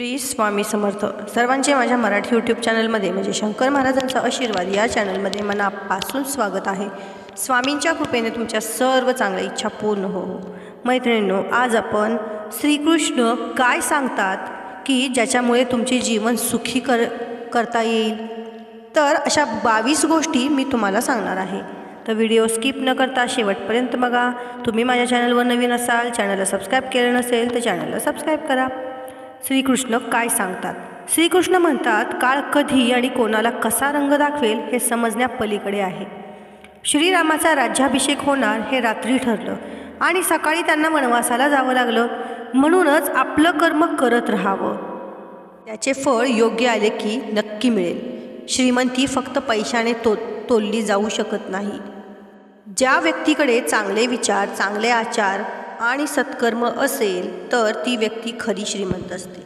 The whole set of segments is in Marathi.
श्री स्वामी समर्थ सर्वांचे माझ्या मराठी यूट्यूब चॅनलमध्ये म्हणजे शंकर महाराजांचा आशीर्वाद या चॅनलमध्ये मनापासून स्वागत आहे. स्वामींच्या कृपेने तुमच्या सर्व चांगल्या इच्छा पूर्ण हो. मैत्रिणींनो आज आपण श्रीकृष्ण काय सांगतात की ज्याच्यामुळे तुमचे जीवन सुखी कर करता येईल? तर अशा बावीस गोष्टी मी तुम्हाला सांगणार आहे. तर व्हिडिओ स्किप न करता शेवटपर्यंत बघा. तुम्ही माझ्या चॅनलवर नवीन असाल चॅनलला सबस्क्राईब केलं नसेल तर चॅनलला सबस्क्राईब करा. श्रीकृष्ण काय सांगतात? श्रीकृष्ण म्हणतात काळ कधी आणि कोणाला कसा रंग दाखवेल हे समजण्यापलीकडे आहे. श्रीरामाचा राज्याभिषेक होणार हे रात्री ठरलं आणि सकाळी त्यांना वनवासाला जावं लागलं. म्हणूनच आपलं कर्म करत राहावं. त्याचे फळ योग्य आले की नक्की मिळेल. श्रीमंती फक्त पैशाने तो तोलली जाऊ शकत नाही. ज्या व्यक्तीकडे चांगले विचार चांगले आचार आणि सत्कर्म असेल तर ती व्यक्ती खरी श्रीमंत असते.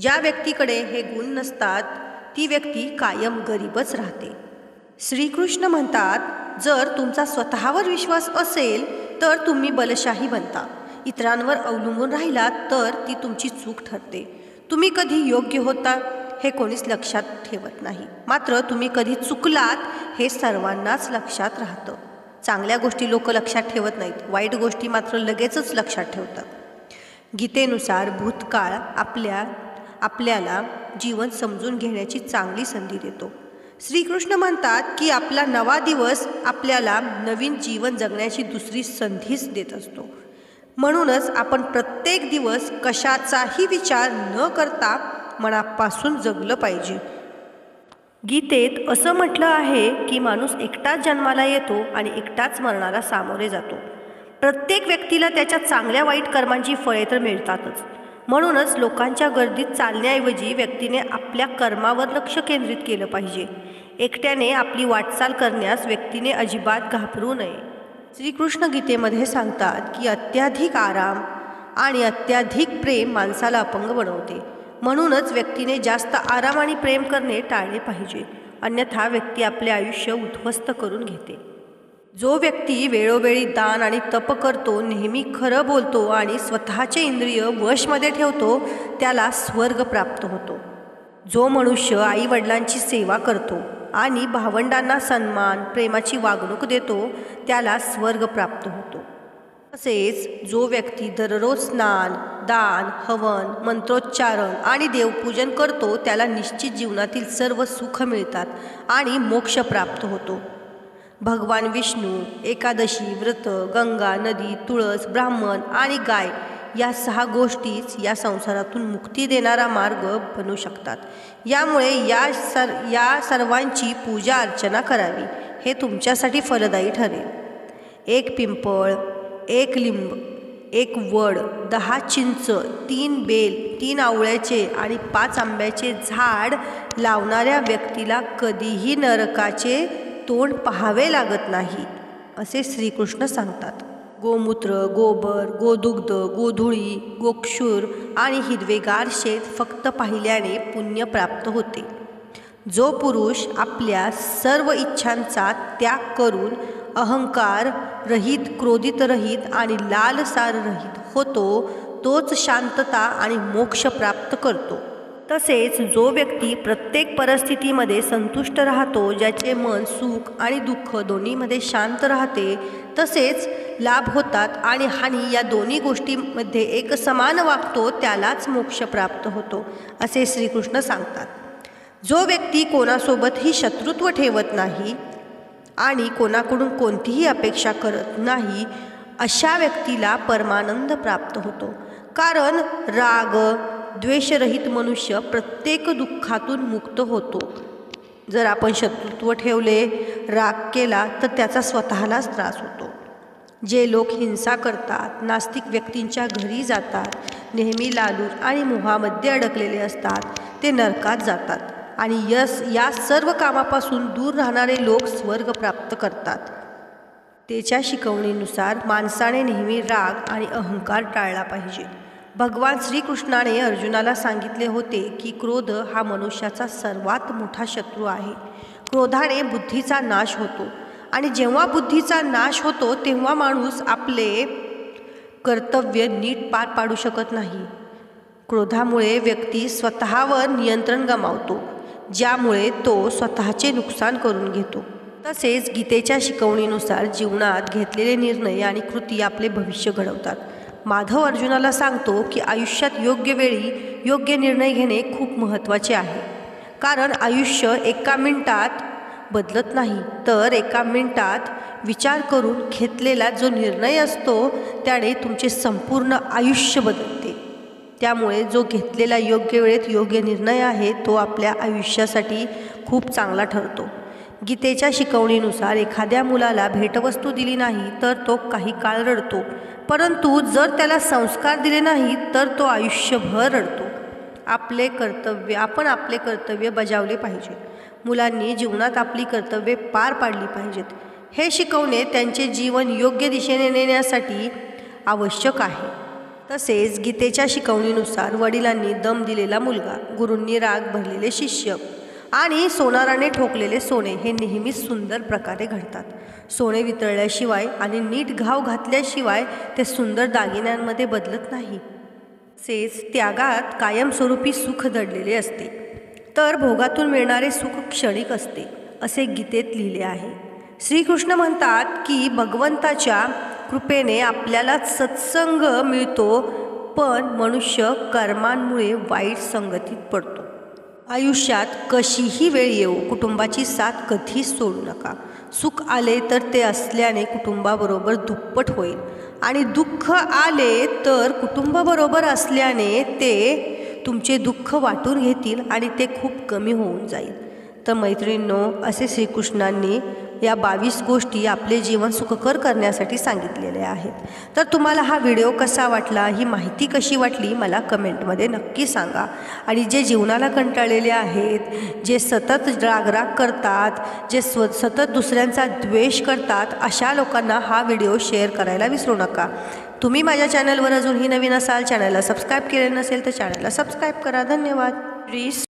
ज्या व्यक्तीकडे हे गुण नसतात ती व्यक्ती कायम गरीबच राहते. श्रीकृष्ण म्हणतात जर तुमचा स्वतःवर विश्वास असेल तर तुम्ही बलशाही बनता. इतरांवर अवलंबून राहिलात तर ती तुमची चूक ठरते. तुम्ही कधी योग्य होता हे कोणीच लक्षात ठेवत नाही. मात्र तुम्ही कधी चुकलात हे सर्वांनाच लक्षात राहतं. चांगल्या गोष्टी लोक लक्षात ठेवत नाहीत. वाईट गोष्टी मात्र लगेचच लक्षात ठेवतात. गीतेनुसार भूतकाळ आपल्या आपल्याला जीवन समजून घेण्याची चांगली संधी देतो. श्रीकृष्ण म्हणतात की आपला नवा दिवस आपल्याला नवीन जीवन जगण्याची दुसरी संधीच देत असतो. म्हणूनच आपण प्रत्येक दिवस कशाचाही विचार न करता मनापासून जगलं पाहिजे. गीतेत असं म्हटलं आहे की माणूस एकटाच जन्माला येतो आणि एकटाच मरणाला सामोरे जातो. प्रत्येक व्यक्तीला त्याच्या चांगल्या वाईट कर्मांची फळे तर मिळतातच. म्हणूनच लोकांच्या गर्दीत चालण्याऐवजी व्यक्तीने आपल्या कर्मावर लक्ष केंद्रित केलं पाहिजे. एकट्याने आपली वाटचाल करण्यास व्यक्तीने अजिबात घाबरू नये. श्रीकृष्ण गीतेमध्ये सांगतात की अत्याधिक आराम आणि अत्याधिक प्रेम माणसाला अपंग बनवते. म्हणूनच व्यक्तीने जास्त आराम आणि प्रेम करणे टाळले पाहिजे. अन्यथा व्यक्ती आपले आयुष्य उद्ध्वस्त करून घेते. जो व्यक्ती वेळोवेळी दान आणि तप करतो नेहमी खरं बोलतो आणि स्वतःचे इंद्रिय वशमध्ये ठेवतो त्याला स्वर्ग प्राप्त होतो. जो मनुष्य आईवडिलांची सेवा करतो आणि भावंडांना सन्मान प्रेमाची वागणूक देतो त्याला स्वर्ग प्राप्त होतो. तसेच जो व्यक्ती दररोज स्नान दान हवन मंत्रोच्चारण आणि देवपूजन करतो त्याला निश्चित जीवनातील सर्व सुख मिळतात आणि मोक्ष प्राप्त होतो. भगवान विष्णू एकादशी व्रत गंगा नदी तुळस ब्राह्मण आणि गाय या सहा गोष्टीच या संसारातून मुक्ती देणारा मार्ग बनू शकतात. यामुळे या सर या सर्वांची पूजा अर्चना करावी हे तुमच्यासाठी फलदायी ठरेल. एक पिंपळ एक लिंब एक वड दहा चिंच तीन बेल तीन आवळ्याचे आणि पाच आंब्याचे झाड लावणाऱ्या व्यक्तीला कधीही नरकाचे तोंड पाहावे लागत नाही असे श्रीकृष्ण सांगतात. गोमूत्र गोबर गोदुग्ध गोधुळी गोक्षूर आणि हिरवेगार शेत फक्त पाहिल्याने पुण्य प्राप्त होते. जो पुरुष आपल्या सर्व इच्छांचा त्याग करून अहंकार रहित क्रोधित रहित आणि लालसार रहित होतो तोच शांतता आणि मोक्ष प्राप्त करतो. तसेच जो व्यक्ती प्रत्येक परिस्थितीमध्ये संतुष्ट राहतो ज्याचे मन सुख आणि दुःख दोन्हीमध्ये शांत राहते तसेच लाभ होतात आणि हानी या दोन्ही गोष्टींमध्ये एक समान वागतो त्यालाच मोक्ष प्राप्त होतो असे श्रीकृष्ण सांगतात. जो व्यक्ती कोणासोबतही शत्रुत्व ठेवत नाही आणि कोणाकडून कोणतीही अपेक्षा करत नाही अशा व्यक्तीला परमानंद प्राप्त होतो. कारण राग द्वेषरहित मनुष्य प्रत्येक दुःखातून मुक्त होतो. जर आपण शत्रुत्व ठेवले राग केला तर त्याचा स्वतःलाच त्रास होतो. जे लोक हिंसा करतात नास्तिक व्यक्तींच्या घरी जातात नेहमी लालूर आणि मोहामध्ये अडकलेले असतात ते नरकात जातात. आणि यस या सर्व कामापासून दूर राहणारे लोक स्वर्ग प्राप्त करतात. त्याच्या शिकवणीनुसार माणसाने नेहमी राग आणि अहंकार टाळला पाहिजे. भगवान श्रीकृष्णाने अर्जुनाला सांगितले होते की क्रोध हा मनुष्याचा सर्वात मोठा शत्रू आहे. क्रोधाने बुद्धीचा नाश होतो आणि जेव्हा बुद्धीचा नाश होतो तेव्हा माणूस आपले कर्तव्य नीट पार पाडू शकत नाही. क्रोधामुळे व्यक्ती स्वतःवर नियंत्रण गमावतो. ज्यामुळे तो स्वतःचे नुकसान करून घेतो. तसेच गीतेच्या शिकवणीनुसार जीवनात घेतलेले निर्णय आणि कृती आपले भविष्य घडवतात. माधव अर्जुनाला सांगतो की आयुष्यात योग्य वेळी योग्य निर्णय घेणे खूप महत्त्वाचे आहे. कारण आयुष्य एका मिनिटात बदलत नाही तर एका मिनिटात विचार करून घेतलेला जो निर्णय असतो त्याने तुमचे संपूर्ण आयुष्य बदलते. त्यामुळे जो घेतलेला योग्य वेळेत योग्य निर्णय आहे तो आपल्या आयुष्यासाठी खूप चांगला ठरतो. गीतेच्या शिकवणीनुसार एखाद्या मुलाला भेटवस्तू दिली नाही तर तो काही काळ रडतो. परंतु जर त्याला संस्कार दिले नाही तर तो आयुष्यभर रडतो. आपले कर्तव्य आपण आपले कर्तव्य बजावले पाहिजे. मुलांनी जीवनात आपली कर्तव्ये पार पाडली पाहिजेत. हे शिकवणे त्यांचे जीवन योग्य दिशेने नेण्यासाठी आवश्यक आहे. तसेच गीतेच्या शिकवणीनुसार वडिलांनी दम दिलेला मुलगा गुरूंनी राग भरलेले शिष्य आणि सोनाराने ठोकलेले सोने हे नेहमीच सुंदर प्रकारे घडतात. सोने वितळल्याशिवाय आणि नीट घाव घातल्याशिवाय ते सुंदर दागिन्यांमध्ये बदलत नाही. तसेच त्यागात कायमस्वरूपी सुख दडलेले असते. तर भोगातून मिळणारे सुख क्षणिक असते असे गीतेत लिहिले आहे. श्रीकृष्ण म्हणतात की भगवंताच्या कृपेने आपल्याला सत्संग मिळतो पण मनुष्य कर्मांमुळे वाईट संगतीत पडतो. आयुष्यात कशीही वेळ येऊ कुटुंबाची साथ कधीच सोडू नका. सुख आले तर ते असल्याने कुटुंबाबरोबर दुप्पट होईल. आणि दुःख आले तर कुटुंबाबरोबर असल्याने ते तुमचे दुःख वाटून घेतील आणि ते खूप कमी होऊन जाईल. तर मैत्रिणींनो असे श्रीकृष्णांनी या बावीस गोष्टी आपले जीवन सुखकर करण्यासाठी सांगितलेल्या आहेत. तर तुम्हाला हा व्हिडिओ कसा वाटला ही माहिती कशी वाटली मला कमेंटमध्ये नक्की सांगा. आणि जे जीवनाला कंटाळलेले आहेत जे सतत रागराग करतात जे स्व सतत दुसऱ्यांचा द्वेष करतात अशा लोकांना हा व्हिडिओ शेअर करायला विसरू नका. तुम्ही माझ्या चॅनलवर अजूनही नवीन असाल चॅनलला सबस्क्राईब केले नसेल तर चॅनलला सबस्क्राईब करा. धन्यवाद. प्लीज